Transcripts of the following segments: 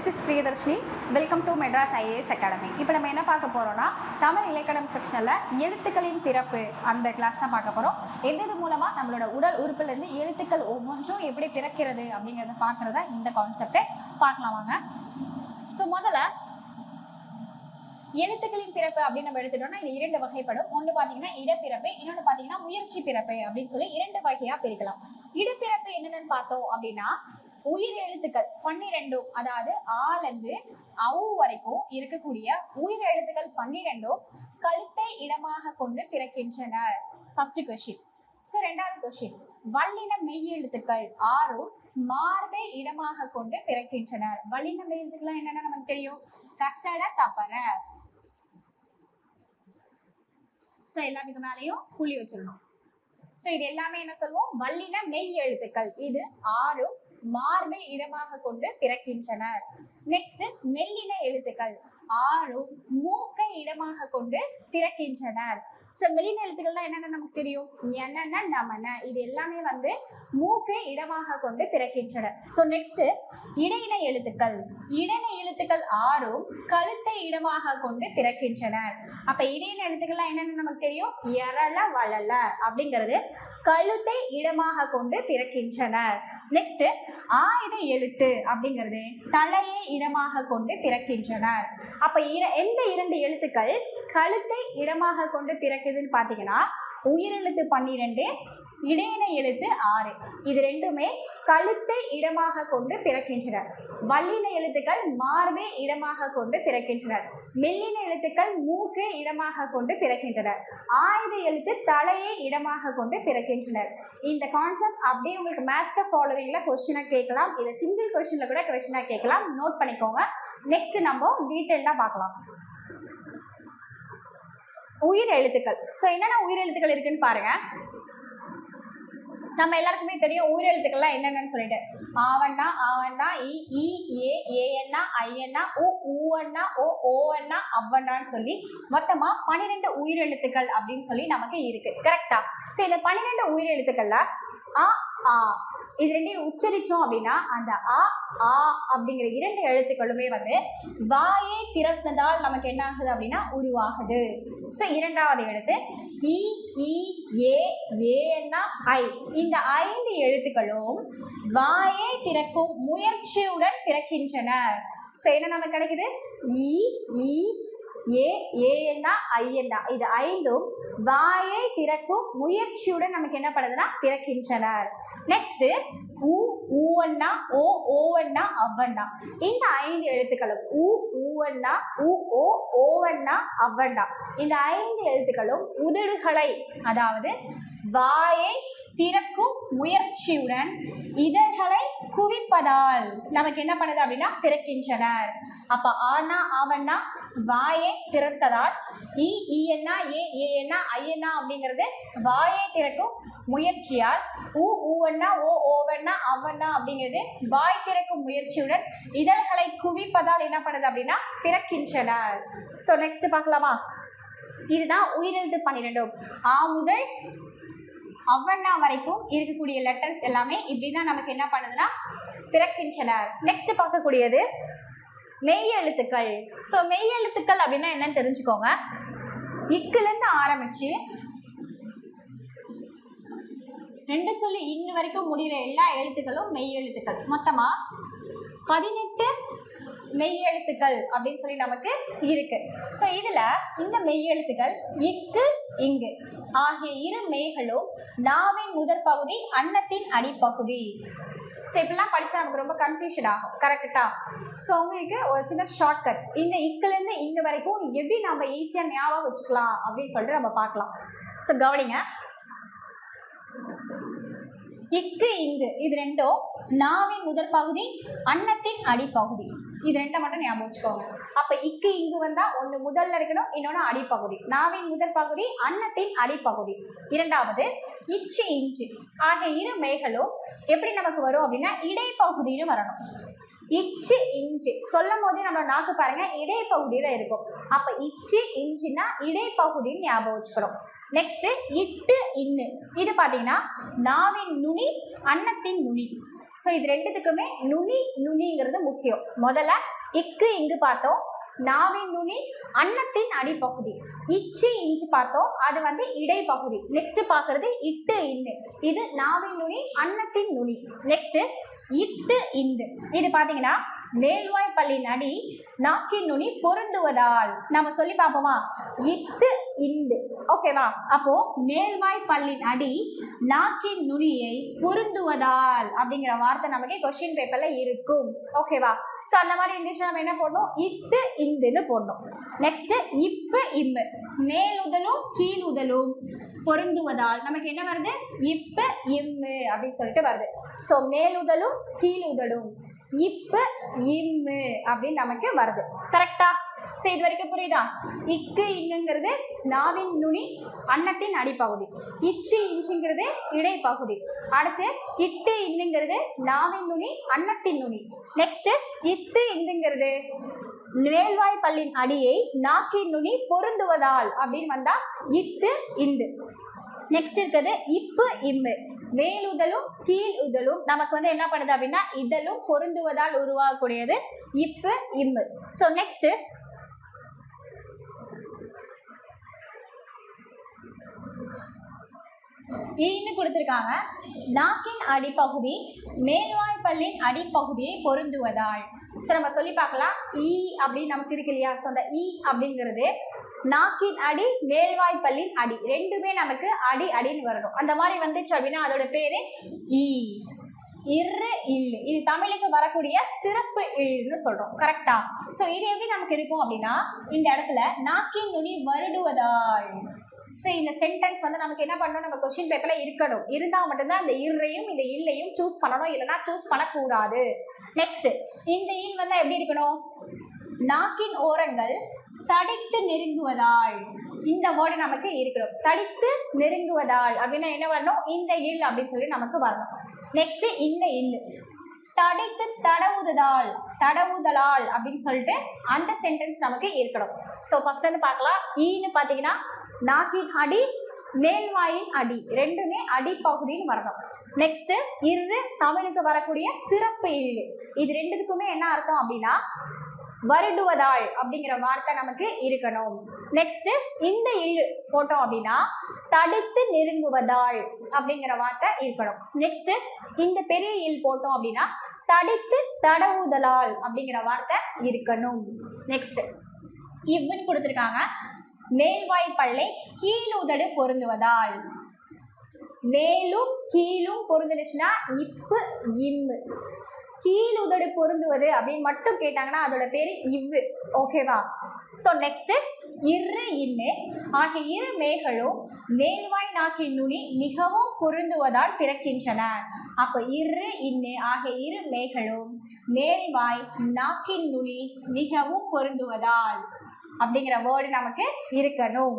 This is Priyadarshini welcome to Madras IAS academy இப்போ நம்ம என்ன பார்க்க போகிறோம்னா தமிழ் இலக்கணம் செக்ஷனில் எழுத்துக்களின் பிறப்பு அந்த கிளாஸ் தான் பார்க்க போகிறோம் எந்த இது மூலமாக நம்மளோட உடல் உறுப்புலேருந்து எழுத்துக்கள் ஒவ்வொன்றும் எப்படி பிறக்கிறது அப்படிங்கிறத பார்க்குறத இந்த கான்செப்டை பார்க்கலாம் வாங்க. ஸோ முதல்ல எழுத்துக்களின் பிறப்பு அப்படின்னு நம்ம எடுத்துட்டோம்னா இது இரண்டு வகைப்படும். ஒன்று பார்த்தீங்கன்னா இடப்பிறப்பு இன்னொன்று பார்த்தீங்கன்னா முயற்சி பிறப்பு அப்படின்னு சொல்லி இரண்டு வகையாக பிரிக்கலாம். இடப்பிறப்பு என்னென்னு பார்த்தோம் அப்படின்னா உயிர் எழுத்துக்கள் பன்னிரெண்டும் அதாவது ஆலந்து அவு வரைக்கும் இருக்கக்கூடிய உயிர் எழுத்துக்கள் பன்னிரெண்டும் கழுத்தை இடமாக கொண்டு பிறக்கின்றன ஃபர்ஸ்ட் கொஸ்டின் ஸோ ரெண்டாவது கொஸ்டின் வல்லின மெய் எழுத்துக்கள் ஆறும் மார்பை இடமாக கொண்டு பிறக்கின்றனர். வல்லின மெய் எழுத்துக்கள் என்னென்ன நமக்கு தெரியும்? கசட தப்பற ஸோ எல்லாத்துக்கு மேலேயும் புள்ளி வச்சிடணும் ஸோ இது எல்லாமே என்ன சொல்லுவோம் வல்லின மெய் எழுத்துக்கள் இது ஆறும் மார்பை இடமாக கொண்டு பிறக்கின்றனர் நெக்ஸ்ட் மெல்லின எழுத்துக்கள். ஆறும் மூக்கை இடமாக கொண்டு பிறக்கின்றனர் ஸோ மெல்லின எழுத்துக்கள்லாம் என்னென்ன நமக்கு தெரியும்? என்னென்ன நமன. இது எல்லாமே வந்து மூக்கை இடமாக கொண்டு பிறக்கின்றனர் ஸோ நெக்ஸ்ட் இடையின எழுத்துக்கள். இடையின எழுத்துக்கள் ஆறும் கழுத்தை இடமாக கொண்டு பிறக்கின்றனர் அப்ப இடையின எழுத்துக்கள்லாம் என்னென்ன நமக்கு தெரியும்? எரல வளல அப்படிங்கிறது கழுத்தை இடமாக கொண்டு பிறக்கின்றனர் நெக்ஸ்ட் ஆயுத எழுத்து அப்படிங்கிறது தலையை இடமாக கொண்டு பிறக்கின்றனர். அப்ப இர எந்த இரண்டு எழுத்துக்கள் கழுத்தை இடமாக கொண்டு பிறக்குதுன்னு பார்த்தீங்கன்னா உயிரெழுத்து பன்னிரெண்டு இடையின எழுத்து ஆறு. இது ரெண்டுமே கழுத்தை இடமாக கொண்டு பிறக்கின்றனர். வல்லின எழுத்துக்கள் மார்பை இடமாக கொண்டு பிறக்கின்றனர். மெல்லின எழுத்துக்கள் மூக்கை இடமாக கொண்டு பிறக்கின்றனர். ஆயுத எழுத்து தலையை இடமாக கொண்டு பிறக்கின்றனர். இந்த கான்செப்ட் அப்படியே உங்களுக்கு மேட்ச் த ஃபாலோவிங்ல கொஸ்டினாக கேட்கலாம். இல்லை சிங்கிள் கொஸ்டின்ல கூட கொஸ்டினாக கேட்கலாம். நோட் பண்ணிக்கோங்க. நெக்ஸ்ட் நம்ம டீட்டெயிலாக பார்க்கலாம். உயிர் எழுத்துக்கள். ஸோ என்னென்ன உயிர் எழுத்துக்கள் இருக்குன்னு பாருங்க. நம்ம எல்லாருக்குமே தெரியும் உயிர் எழுத்துக்கள்லாம் என்னென்னு சொல்லிட்டு. ஆவண்ணா ஆவண்ணா இ இ ஏ ஏஎண்ணா ஐஎண்ணா ஓ ஊவண்ணா ஓ ஓவண்ணா அவ்வண்ணான்னு சொல்லி மொத்தமா பன்னிரெண்டு உயிரெழுத்துக்கள் அப்படின்னு சொல்லி நமக்கு இருக்கு. கரெக்டா ஸோ இந்த பன்னிரெண்டு உயிரெழுத்துக்கள்ல ஆ ஆ இது ரெண்டையும் உச்சரிச்சோம் அப்படின்னா அந்த ஆ ஆ அப்படிங்கிற இரண்டு எழுத்துக்களுமே வந்து வாயை திறந்ததால் நமக்கு என்ன ஆகுது அப்படின்னா உருவாகுது. ஸோ இரண்டாவது எழுத்து இ இ ஏ ஏன்னா ஐ. இந்த ஐந்து எழுத்துக்களும் வாயை திறக்கும் முயற்சியுடன் பிறக்கின்றன. ஸோ என்ன நமக்கு கிடைக்குது? இ இ ஏ ஏஎன்னா ஐஎன்னா இது ஐந்தும் வாயை திறக்கும் முயற்சியுடன் நமக்கு என்ன பண்ணுதுன்னா பிறக்கின்றனர். நெக்ஸ்ட் உ ஊவண்ணா ஓ ஓவண்ணா அவ்வண்ணா இந்த ஐந்து எழுத்துக்களும் உ ஊவண்ணா உ ஓ ஓவண்ணா அவ்வண்ணா இந்த ஐந்து எழுத்துக்களும் உதடுகளை அதாவது வாயை திறக்கும் முயற்சியுடன் இதழ்களை குவிப்பதால் நமக்கு என்ன பண்ணுது அப்படின்னா பிறக்கின்றனர். அப்ப ஆனா அவன்னா வாயை திறத்ததால் இ ஈஎன்னா ஏ ஏஎன்னா ஐஎன்னா அப்படிங்கிறது வாயை திறக்கும் முயற்சியால் உ ஊவண்ணா ஓ ஓவன்னா அவண்ணா அப்படிங்கிறது வாய் திறக்கும் முயற்சியுடன் இதழ்களை குவிப்பதால் என்ன பண்ணுது அப்படின்னா பிறக்கின்றனர் ஸோ நெக்ஸ்ட் பார்க்கலாமா? இதுதான் உயிரெழுத்து பன்னிரெண்டும். ஆ முதல் அவ்வண்ணா வரைக்கும் இருக்கக்கூடிய லெட்டர்ஸ் எல்லாமே இப்படி தான் நமக்கு என்ன பண்ணுதுன்னா பிறக்கின்றனர் நெக்ஸ்ட் பார்க்கக்கூடியது மெய் எழுத்துக்கள் ஸோ மெய் எழுத்துக்கள் அப்படின்னா என்னன்னு தெரிஞ்சுக்கோங்க. இக்குலேருந்து ஆரம்பிச்சு ரெண்டு சொல்லி இன்ன வரைக்கும் முடிகிற எல்லா எழுத்துக்களும் மெய் எழுத்துக்கள் மொத்தமாக பதினெட்டு மெய் எழுத்துக்கள் அப்படின்னு சொல்லி நமக்கு இருக்கு. ஸோ இதில் இந்த மெய் எழுத்துக்கள் இக்கு இங்கு ஆகிய இரு மெய்களும் நாவின் முதற் பகுதி அன்னத்தின் அடிப்பகுதி. ஸோ இப்படிலாம் படித்தா நமக்கு ரொம்ப கன்ஃபியூஷன் ஆகும். கரெக்டா ஸோ உங்களுக்கு ஒரு சின்ன ஷார்ட்கட் இந்த இக்குலேருந்து இங்கு வரைக்கும் எப்படி நம்ம ஈஸியாக ஞாபகம் வச்சுக்கலாம் அப்படின்னு சொல்லிட்டு நம்ம பார்க்கலாம். ஸோ கவனிங்க. இக்கு இங்கு இது ரெண்டும் நாவின் முதல் பகுதி அன்னத்தின் அடிப்பகுதி. இது ரெண்டை மட்டும் ஞாபகம் வச்சுக்கோங்க. அப்ப இக்கு இங்கு வந்தா ஒண்ணு முதல்ல இருக்கணும் இன்னொன்னு அடிப்பகுதி. நாவின் முதல் பகுதி அன்னத்தின் அடிப்பகுதி. இரண்டாவது இச்சு இஞ்சு. ஆகிய இரு மேகளும் எப்படி நமக்கு வரும் அப்படின்னா இடைப்பகுதியிலும் வரணும். இச்சு இஞ்சு. சொல்லும் போதே நம்ம நாக்கு பாருங்க இடைப்பகுதியில இருக்கும். அப்ப இச்சு இஞ்சுனா இடைப்பகுதின்னு ஞாபகம் வச்சுக்கணும். நெக்ஸ்ட் இட்டு இன்னு. இது பாத்தீங்கன்னா நாவின் நுனி அன்னத்தின் நுனி. ஸோ இது ரெண்டுத்துக்குமே நுனி நுனிங்கிறது முக்கியம். முதல்ல இக்கு இங்கு பார்த்தோம். நாவின் நுனி அன்னத்தின் அடிப்பகுதி. இச்சு இஞ்சி பார்த்தோம். அது வந்து இடைப்பகுதி. நெக்ஸ்ட் பார்க்கறது இட்டு இன்னு. இது நாவின் நுனி அன்னத்தின் நுனி. நெக்ஸ்ட் இத்து இந்து. இது பார்த்தீங்கன்னா மேல்வாய் பள்ளியின் அடி நாக்கின் நுனி பொருந்துவதால். நம்ம சொல்லி பார்ப்போமா? இத்து இந்து. ஓகேவா அப்போ மேல்வாய் பல்லின் அடி நாக்கின் நுனியை பொருந்துவதால் அப்படிங்கிற வார்த்தை நமக்கு கொஸ்டின் பேப்பர்ல இருக்கும். ஓகேவா ஸோ அந்த மாதிரி இருந்துச்சு நம்ம என்ன போடணும்? இத்து இந்துன்னு போடணும். நெக்ஸ்ட் இப்பு இம்மு. மேலுதலும் கீழுதலும் பொருந்துவதால் நமக்கு என்ன வருது? இப்பு இம்மு அப்படின்னு சொல்லிட்டு வருது. ஸோ மேலுதலும் கீழுதலும். இப்பு இம்மு அப்படின்னு நமக்கு வருது. கரெக்டா ஸோ இது வரைக்கும் புரியுதா? இக்கு இன்னுங்கிறது நாவின் நுனி அன்னத்தின் அடிப்பகுதி. இச்சு இன்ச்சுங்கிறது இடைப்பகுதி. அடுத்து இட்டு இன்னுங்கிறது நாவின் நுனி அன்னத்தின் நுனி. நெக்ஸ்ட் இத்து இந்துங்கிறது மேல்வாய் பல்லின் அடியை நாக்கின் நுனி பொருந்துவதால் அப்படின்னு வந்தா இத்து இந்து. நெக்ஸ்ட் இருக்கிறது இப்பு இம்மு. மேலுதலும் கீழ் உதலும். நமக்கு வந்து என்ன பண்ணுது அப்படின்னா இதழும் பொருந்துவதால் உருவாகக்கூடியது இப்பு இம்மு. ஸோ நெக்ஸ்ட் ஈன்னு கொடுத்துருக்காங்க. நாக்கின் அடிப்பகுதி மேல்வாய்ப்பல்லின் அடிப்பகுதியை பொருந்துவதால். ஸோ நம்ம சொல்லி பார்க்கலாம். ஈ அப்படின்னு நமக்கு இருக்கு இல்லையா? ஸோ அந்த ஈ அப்படிங்கிறது நாக்கின் அடி மேல்வாய்ப்பல்லின் அடி. ரெண்டுமே நமக்கு அடி அடின்னு வரணும். அந்த மாதிரி வந்துச்சு அப்படின்னா அதோட பேரு ஈ. இரு இல் இது தமிழுக்கு வரக்கூடிய சிறப்பு இல்னு சொல்றோம். கரெக்டா ஸோ இது எப்படி நமக்கு இருக்கும் அப்படின்னா இந்த இடத்துல நாக்கின் நுனி வருடுவதால். ஸோ இந்த சென்டென்ஸ் வந்து நமக்கு என்ன பண்ணணும்? நம்ம கொஸ்டின் பேப்பர்ல இருக்கணும். இருந்தால் மட்டும்தான் இந்த இர்ரையும் இந்த இல்லையும் சூஸ் பண்ணணும். இல்லைன்னா சூஸ் பண்ணக்கூடாது. நெக்ஸ்ட் இந்த இல் வந்து எப்படி இருக்கணும்? நாக்கின் ஓரங்கள் தடித்து நெருங்குவதால். இந்த வேர்டு நமக்கு இருக்கணும் தடித்து நெருங்குவதால் அப்படின்னா என்ன வரணும்? இந்த இல் அப்படின்னு சொல்லி நமக்கு வரணும். நெக்ஸ்ட் இந்த இல். தடித்து தடவுதலால் தடவுதலால் அப்படின்னு சொல்லிட்டு அந்த சென்டென்ஸ் நமக்கு இருக்கணும். ஸோ ஃபர்ஸ்ட் வந்து பார்க்கலாம். ஈன்னு பார்த்தீங்கன்னா நாக்கின் அடி மேல்வாயின் அடி. ரெண்டுமே அடிப்பகுதின்னு வரணும். நெக்ஸ்ட் இரு தமிழுக்கு வரக்கூடிய சிறப்பு இல்லு இது ரெண்டுத்துக்குமே என்ன அர்த்தம் அப்படின்னா வருடுவதால் அப்படிங்கிற வார்த்தை நமக்கு இருக்கணும். நெக்ஸ்ட் இந்த இல்லு போட்டோம் அப்படின்னா தடுத்து நெருங்குவதால் அப்படிங்கிற வார்த்தை இருக்கணும். நெக்ஸ்ட் இந்த பெரிய இல் போட்டோம் அப்படின்னா தடித்து தடவுதலால் அப்படிங்கிற வார்த்தை இருக்கணும். நெக்ஸ்ட் இவ்வுன்னு கொடுத்துருக்காங்க. மேல்வாய் பல்லை கீழுதடு பொருந்துவதால். மேலும் கீழும் பொருந்துச்சுன்னா இப்பு இம்மு. கீழ் உதடு பொருந்துவது அப்படின்னு மட்டும் கேட்டாங்கன்னா அதோட பேரு இவ்வு. ஓகேவா ஸோ நெக்ஸ்ட் இரு இன்னு. ஆகிய இரு மேகளும் மேல்வாய் நாக்கின் நுனி மிகவும் பொருந்துவதால் பிறக்கின்றன. அப்போ இரு இன்னு ஆகிய இரு மேகளும் மேல்வாய் நாக்கின் நுனி மிகவும் பொருந்துவதால் அப்படிங்கிற வேர்டு நமக்கு இருக்கணும்.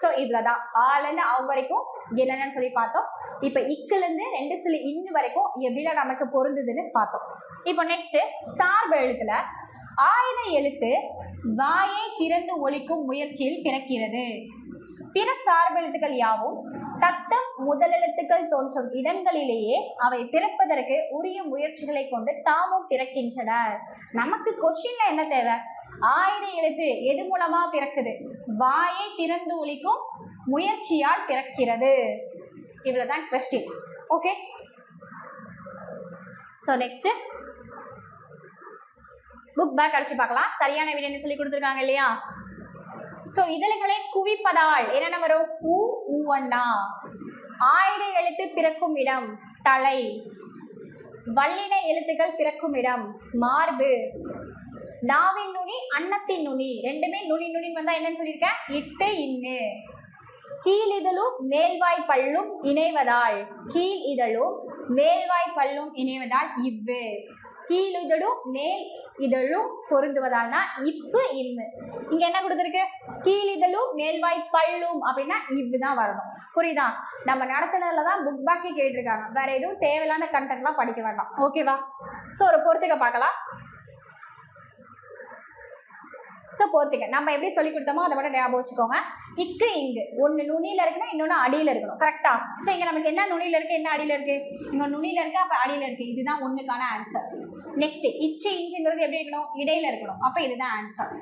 ஸோ இவ்வளோதான் ஆளுன்னு அவ வரைக்கும் என்னென்னு சொல்லி பார்த்தோம். இப்போ இக்குலேருந்து ரெண்டு சொல்லி இன்னு வரைக்கும் எப்படிலாம் நமக்கு பொருந்துதுன்னு பார்த்தோம். இப்போ நெக்ஸ்ட்டு சார்பு எழுத்துல ஆயுத எழுத்து வாயை திரண்டு ஒழிக்கும் முயற்சியில் பிறக்கிறது. பிற சார்பெழுத்துக்கள் யாவும்? தத்தம் முதலெழுத்துக்கள் தோன்றும் இடங்களிலேயே அவை பிறப்பதற்கு உரிய முயற்சிகளை கொண்டு தாமும் பிறக்கின்றனர். நமக்கு கொஸ்டின்ல என்ன தேவை? ஆயுத எழுத்து எது மூலமா பிறக்குது? வாயை திறந்து ஒழிக்கும் முயற்சியால் பிறக்கிறது. இவ்வளவுதான் question okay so next book back அடிச்சு பார்க்கலாம். சரியான விடைன்னு சொல்லி கொடுத்துருக்காங்க இல்லையா? ஸோ இதழ்களை குவிப்பதால் என்னென்ன வரும் ஊ ஊவண்ணா ஆயுத எழுத்து பிறக்கும் இடம் தலை. வல்லின எழுத்துக்கள் பிறக்கும் இடம் மார்பு. நாவின் நுனி அன்னத்தின் நுனி. ரெண்டுமே நுனி நுனின்னு வந்தா என்னன்னு சொல்லியிருக்கேன் இட்டு இன்னு. கீழ் இதழும் மேல்வாய் பல்லும் இணைவதால் கீழ் இதழும் மேல்வாய் பல்லும் இணைவதால் இவ்வு. கீழ் இதழும் மேல் இதழும் பொருந்துவதால்னா இப்பு இம்மு. இங்க என்ன கொடுத்துருக்கு? கீழ் இதழும் மேல்வாய் பல்லும் அப்படின்னா இவ்வு தான் வரணும். புரியுதா? நம்ம நடத்துனதுல தான் புக் பேக்கே கேட்டிருக்காங்க. வேற எதுவும் தேவையில்லாத கண்டென்ட்லாம் படிக்க வேண்டாம். ஓகேவா ஸோ ஒரு பொறுத்துக்க பார்க்கலாம். ஸோ போர்த்திங்க நம்ம எப்படி சொல்லி கொடுத்தோமோ அதை மட்டும் ஞாபகம் வச்சுக்கோங்க. இக்கு இங்கு. ஒன்று நுனியில் இருக்குன்னா இன்னொன்று அடியில் இருக்கணும். கரெக்டாக ஸோ இங்கே நமக்கு என்ன நுனியில் இருக்குது என்ன அடியில் இருக்குது இங்கே நுனியில் இருக்கு அப்போ அடியில் இருக்குது இதுதான் ஒன்றுக்கான ஆன்சர் நெக்ஸ்ட் இச்சு இஞ்சுங்கிறது எப்படி இருக்கணும்? இடையில இருக்கணும். அப்போ இதுதான் ஆன்சர்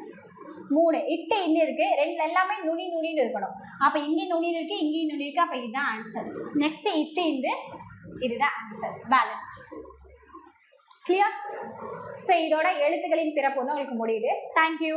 மூணு இட்டு இன்னும் இருக்கு. ரெண்டு எல்லாமே நுனி நுனின்னு இருக்கணும். அப்போ இங்கே நுனி இருக்கு இங்கேயும் நுனி இருக்கு. அப்போ இதுதான் ஆன்சர் நெக்ஸ்ட் இட்டு இந்து. இதுதான் ஆன்சர் பேலன்ஸ் கிளியர் ஸோ இதோட எழுத்துக்களின் பிறப்பு வந்து உங்களுக்கு முடியுது. தேங்க்யூ